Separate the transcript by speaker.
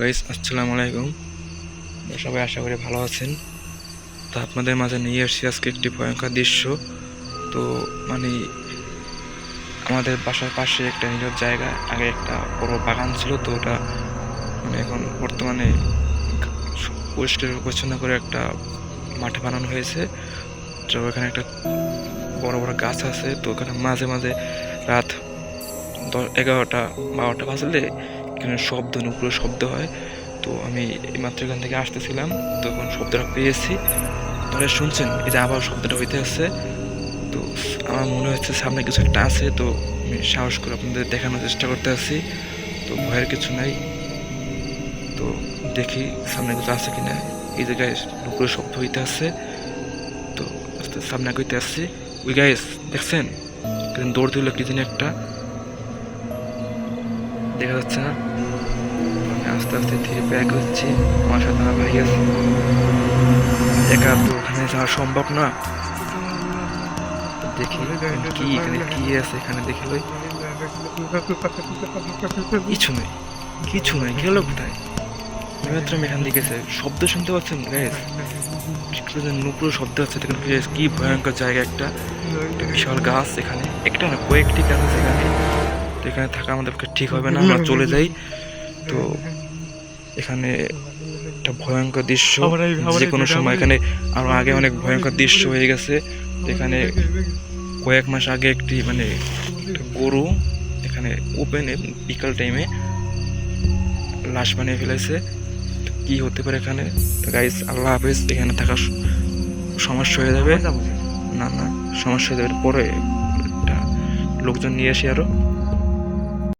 Speaker 1: Guys, আসসালামু আলাইকুম। সবাই আশা করি ভালো আছেন। তো আপনাদের মাঝে নিয়ে এসেছি আজকে একটি ভয়ঙ্কর দৃশ্য। তো মানে আমাদের বাসার পাশে একটা নীরব জায়গা, আগে একটা বড় বাগান ছিল, তো ওটা মানে এখন বর্তমানে পরিষ্কার পরিচ্ছন্ন করে একটা মাঠে বানানো হয়েছে। তো ওখানে একটা বড় বড় গাছ আছে, তো ওখানে মাঝে মাঝে রাত দশ, এগারোটা, বারোটা বাজলে শব্দ নুপুরের শব্দ হয়। তো আমি এইমাত্র এখান থেকে আসতেছিলাম, তখন শব্দটা পেয়েছি। তাহলে শুনছেন, এই যে আবার শব্দটা হইতে আসছে তো আমার মনে হচ্ছে সামনে কিছু একটা আছে, তো আমি সাহস করে আপনাদের দেখানোর চেষ্টা করতে আছি। তো ভয়ের কিছু নাই। তো দেখি সামনে কিছু আছে কিনা। এই জায়গায় নুপুরের শব্দ হইতে আসছে তো সামনে কইতে আসছি ওই গাইস দেখছেন? দৌড় দিল কি জানি একটা। দেখা যাচ্ছে না। আস্তে আস্তে ধীরে ব্যাক হচ্ছে। আমার সাথে আমার ভাই আছে। একা তো ওখানে যাওয়া সম্ভব না। দেখি কি এখানে কি আছে এখানে দেখি ভাই। কিছু নেই কিছু নেই। গেল কোথায়? মাত্র আমি এখান থেকে শব্দ শুনতে পাচ্ছেন গ্যাস নুপুর শব্দ হচ্ছে guys, কি ভয়ঙ্কর জায়গা একটা বিশাল গাছ এখানে। একটা না কয়েকটি গাছ আছে এখানে। এখানে থাকা আমাদের ঠিক হবে না আমরা চলে যাই। তো এখানে একটা ভয়ঙ্কর দৃশ্য যে কোনো সময় এখানে আরও আগে অনেক ভয়ঙ্কর দৃশ্য হয়ে গেছে। এখানে কয়েক মাস আগে একটি মানে একটা গরু এখানে ওপেন বিকাল টাইমে লাশ বানিয়ে ফেলেছে। কি হতে পারে এখানে? তো গাইস আল্লাহ হাফেজ এখানে থাকা সমস্যা হয়ে যাবে। না না সমস্যা হয়ে যাবে। পরে একটা লোকজন নিয়ে আসি আরও।